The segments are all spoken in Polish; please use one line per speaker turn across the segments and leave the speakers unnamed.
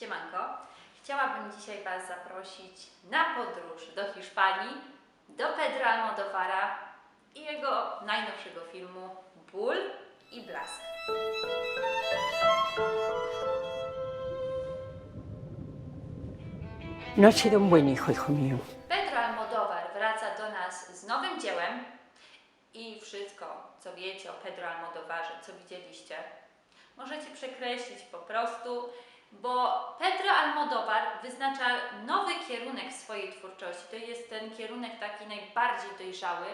Siemanko. Chciałabym dzisiaj Was zaprosić na podróż do Hiszpanii, do Pedro Almodovara i jego najnowszego filmu Ból i Blask.
No has sido un buen hijo, hijo mío.
Pedro Almodovar wraca do nas z nowym dziełem i wszystko, co wiecie o Pedro Almodovarze, co widzieliście, możecie przekreślić po prostu, bo Pedro Almodovar wyznacza nowy kierunek swojej twórczości. To jest ten kierunek taki najbardziej dojrzały,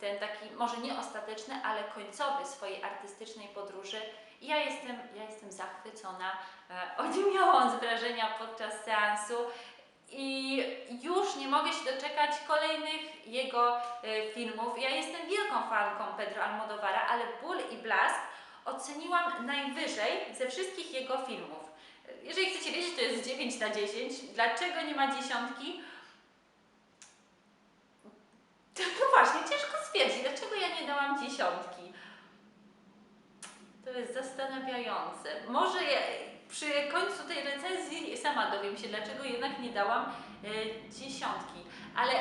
ten taki może nie ostateczny, ale końcowy swojej artystycznej podróży. I ja jestem, ja jestem zachwycona. E, Odiemiałam z wrażenia podczas seansu i już nie mogę się doczekać kolejnych jego e, filmów. Ja jestem wielką fanką Pedro Almodovara, ale Ból i Blask oceniłam najwyżej ze wszystkich jego filmów. Jeżeli chcecie wiedzieć, to jest 9 na 10. Dlaczego nie ma dziesiątki? No właśnie, ciężko stwierdzić, dlaczego ja nie dałam dziesiątki. To jest zastanawiające. Może ja, przy końcu tej recenzji sama dowiem się, dlaczego jednak nie dałam e, dziesiątki. Ale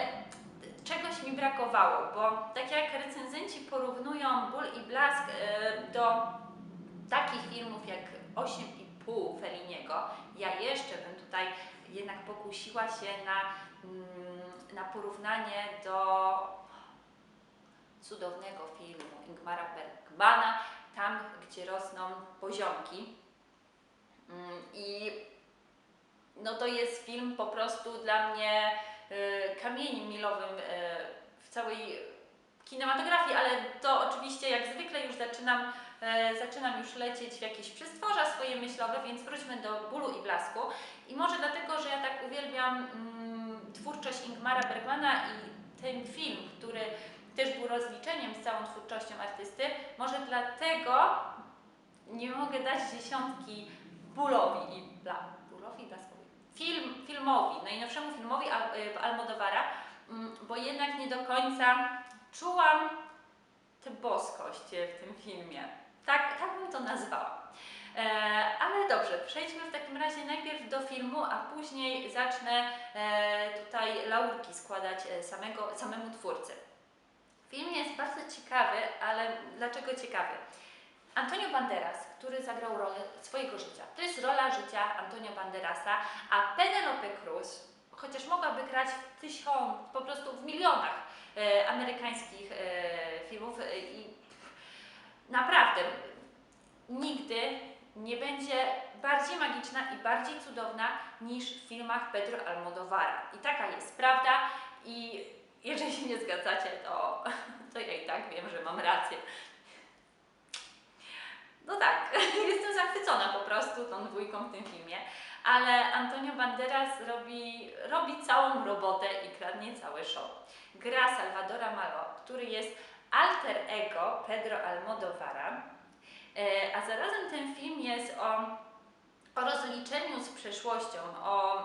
czegoś mi brakowało, bo tak jak recenzenci porównują Ból i Blask e, do takich filmów jak 8,5 Felliniego, ja jeszcze bym tutaj jednak pokusiła się na, mm, na porównanie do cudownego filmu Ingmara Bergmana, tam gdzie rosną poziomki. Mm, I no to jest film po prostu dla mnie y, kamieniem milowym y, w całej kinematografii, ale to oczywiście jak zwykle już zaczynam, e, zaczynam już lecieć w jakieś przestworza swoje myślowe, więc wróćmy do bólu i blasku. I może dlatego, że ja tak uwielbiam mm, twórczość Ingmara Bergmana i ten film, który też był rozliczeniem z całą twórczością artysty, może dlatego nie mogę dać dziesiątki bólowi i bla, bólowi i blaskowi. Film, filmowi, najnowszemu filmowi Al, y, Almodovara, mm, bo jednak nie do końca czułam tę boskość w tym filmie. Tak, tak bym to nazwała. E, ale dobrze, przejdźmy w takim razie najpierw do filmu, a później zacznę e, tutaj laurki składać e, samego, samemu twórcy. Film jest bardzo ciekawy, ale dlaczego ciekawy? Antonio Banderas, który zagrał rolę swojego życia. To jest rola życia Antonio Banderasa, a Penelope Cruz, chociaż mogłaby grać w tysiąc, po prostu w milionach e, amerykańskich e, filmów e, i naprawdę nigdy nie będzie bardziej magiczna i bardziej cudowna niż w filmach Pedro Almodovara. I taka jest prawda i jeżeli się nie zgadzacie, to, to ja i tak wiem, że mam rację. No tak, jestem zachwycona po prostu tą dwójką w tym filmie, ale Antonio Banderas robi, robi całą robotę i kradnie cały show. Gra Salvadora Malo, który jest alter ego Pedro Almodovara, e, a zarazem ten film jest o, o rozliczeniu z przeszłością, o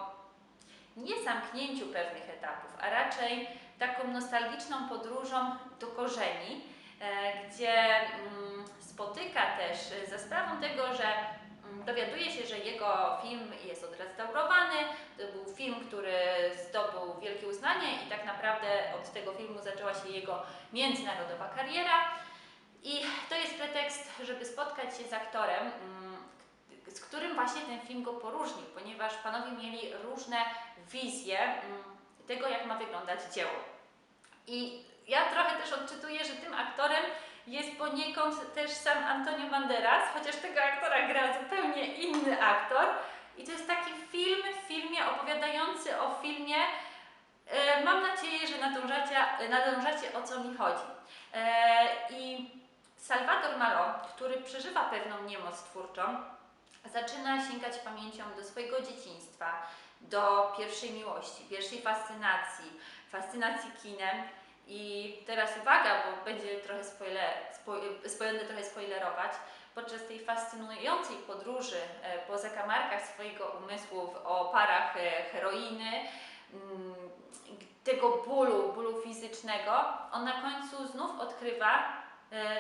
nie zamknięciu pewnych etapów, a raczej taką nostalgiczną podróżą do korzeni, e, gdzie mm, spotyka też e, za sprawą tego, że dowiaduje się, że jego film jest odrestaurowany. To był film, który zdobył wielkie uznanie i tak naprawdę od tego filmu zaczęła się jego międzynarodowa kariera. I to jest pretekst, żeby spotkać się z aktorem, mm, z którym właśnie ten film go poróżnił, ponieważ panowie mieli różne wizje mm, tego, jak ma wyglądać dzieło. I ja trochę też odczytuję, że tym aktorem jest poniekąd też sam Antonio Banderas, chociaż tego aktora gra zupełnie inny aktor. I to jest taki film w filmie opowiadający o filmie. E, mam nadzieję, że nadążacie, nadążacie o co mi chodzi. E, I Salvador Malo, który przeżywa pewną niemoc twórczą, zaczyna sięgać pamięcią do swojego dzieciństwa, do pierwszej miłości, pierwszej fascynacji, fascynacji kinem. I teraz uwaga, bo będzie trochę spoiler, spo, spo, będę trochę spoilerować. Podczas tej fascynującej podróży e, po zakamarkach swojego umysłu w oparach e, heroiny, mm, tego bólu, bólu fizycznego, on na końcu znów odkrywa e,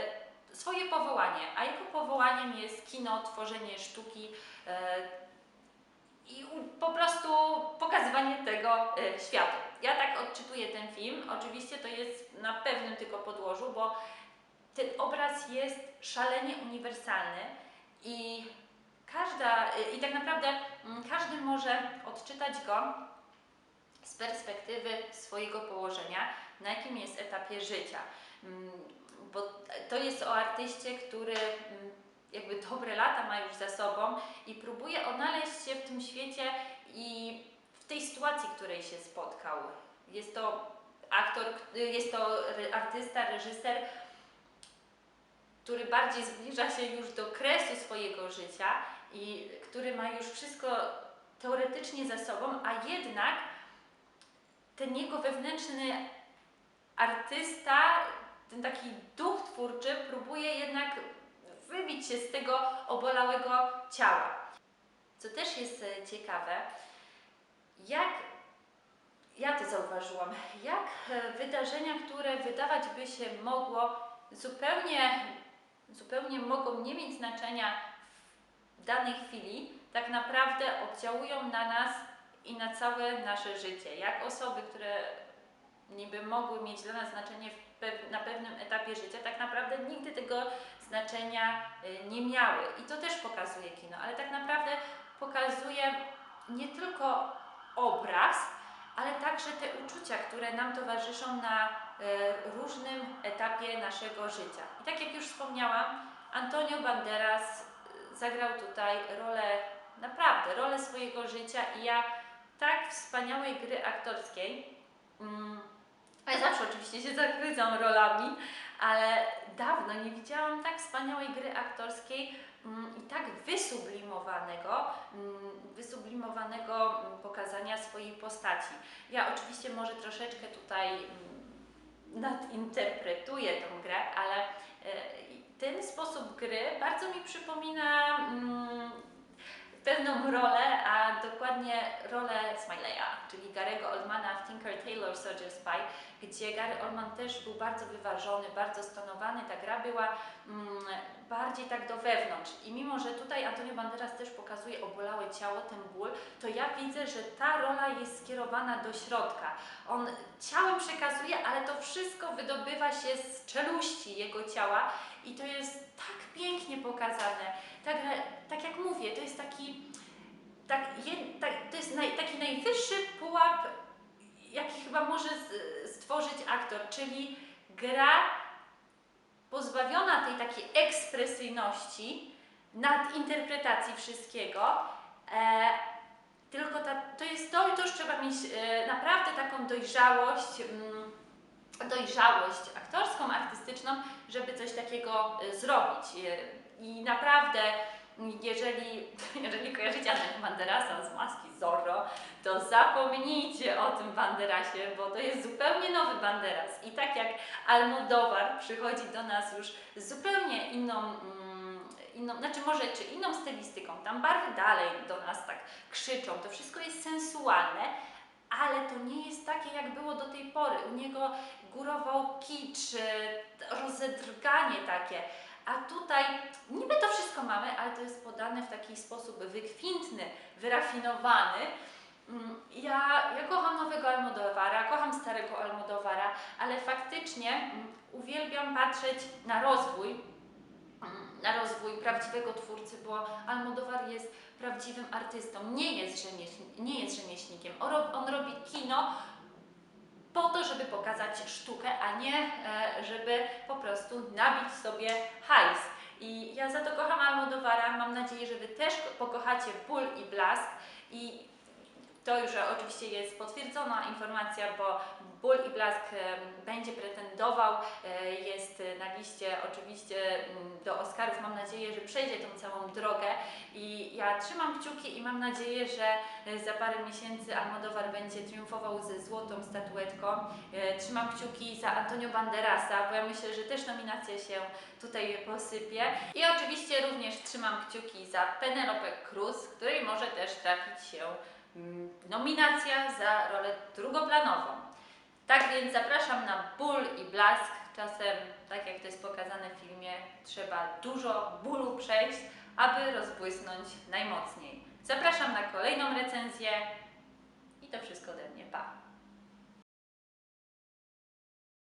swoje powołanie, a jego powołaniem jest kino, tworzenie sztuki. I światu. Ja tak odczytuję ten film. Oczywiście to jest na pewnym tylko podłożu, bo ten obraz jest szalenie uniwersalny i każda, i tak naprawdę mm, każdy może odczytać go z perspektywy swojego położenia, na jakim jest etapie życia. Mm, Bo to jest o artyście, który mm, jakby dobre lata ma już za sobą i próbuje odnaleźć się w tym świecie i w tej sytuacji, w której się spotkał. Jest to aktor, k- jest to artysta, reżyser, który bardziej zbliża się już do kresu swojego życia i który ma już wszystko teoretycznie za sobą, a jednak ten jego wewnętrzny artysta, ten taki duch twórczy próbuje jednak wybić się z tego obolałego ciała. Co też jest e, ciekawe, jak ja to zauważyłam, jak e, wydarzenia, które wydawać by się mogło zupełnie, zupełnie mogą nie mieć znaczenia w danej chwili, tak naprawdę oddziałują na nas i na całe nasze życie. Jak osoby, które niby mogły mieć dla nas znaczenie pew- na pewnym etapie życia, tak naprawdę nigdy tego znaczenia y, nie miały. I to też pokazuje kino, ale tak naprawdę pokazuje nie tylko obraz, ale także te uczucia, które nam towarzyszą na e, różnym etapie naszego życia. I tak jak już wspomniałam, Antonio Banderas e, zagrał tutaj rolę, naprawdę, rolę swojego życia i ja tak wspaniałej gry aktorskiej, mm, ja zawsze oczywiście się zachwycam rolami, ale dawno nie widziałam tak wspaniałej gry aktorskiej mm, i wysublimowanego, mm, wysublimowanego mm, pokazania swojej postaci. Ja oczywiście może troszeczkę tutaj mm, nadinterpretuję tą grę, ale e, ten sposób gry bardzo mi przypomina pewną rolę, a dokładnie rolę Smileya, czyli Gary'ego Oldmana w Tinker Tailor Soldier Spy, gdzie Gary Oldman też był bardzo wyważony, bardzo stonowany. Ta gra była mm, bardziej tak do wewnątrz. I mimo, że tutaj Antonio Banderas też pokazuje obolałe ciało, ten ból, to ja widzę, że ta rola jest skierowana do środka. On ciałem przekazuje, ale to wszystko wydobywa się z czeluści jego ciała i to jest tak pięknie pokazane. Tak, tak jak mówię, to jest taki, tak, tak, to jest naj, taki najwyższy pułap, jaki chyba może stworzyć aktor, czyli gra pozbawiona tej takiej ekspresyjności, nadinterpretacji wszystkiego, e, tylko ta, to jest to, to już trzeba mieć e, naprawdę taką dojrzałość, mm, dojrzałość aktorską, artystyczną, żeby coś takiego e, zrobić. E, I naprawdę, jeżeli, jeżeli kojarzycie Antonio Banderasa z maski Zorro, to zapomnijcie o tym Banderasie, bo to jest zupełnie nowy Banderas. I tak jak Almodóvar przychodzi do nas już z zupełnie inną, mm, inną, znaczy może czy inną stylistyką, tam barwy dalej do nas tak krzyczą, to wszystko jest sensualne, ale to nie jest takie, jak było do tej pory. U niego górował kicz, e, rozedrganie takie. A tutaj niby to wszystko mamy, ale to jest podane w taki sposób wykwintny, wyrafinowany. Mm, Ja, ja kocham nowego Almodovara, kocham starego Almodovara, ale faktycznie mm, uwielbiam patrzeć na rozwój, mm, na rozwój prawdziwego twórcy, bo Almodovar jest prawdziwym artystą, nie jest, rzemieśl, nie jest rzemieślnikiem. On, rob, on robi kino po to, żeby pokazać sztukę, a nie e, żeby po prostu nabić sobie hajs. I ja za to kocham Almodovara. Mam nadzieję, że Wy też pokochacie ból i blask. I to już oczywiście jest potwierdzona informacja, bo Ból i Blask będzie pretendował, e, jest na liście oczywiście mm, do Oscarów. Mam nadzieję, że przejdzie tą całą drogę i ja trzymam kciuki i mam nadzieję, że e, za parę miesięcy Almodovar będzie triumfował ze złotą statuetką. E, Trzymam kciuki za Antonio Banderasa, bo ja myślę, że też nominacja się tutaj posypie. I oczywiście również trzymam kciuki za Penelope Cruz, której może też trafić się nominacja za rolę drugoplanową. Tak więc zapraszam na ból i blask. Czasem, tak jak to jest pokazane w filmie, trzeba dużo bólu przejść, aby rozbłysnąć najmocniej. Zapraszam na kolejną recenzję i to wszystko ode mnie. pa.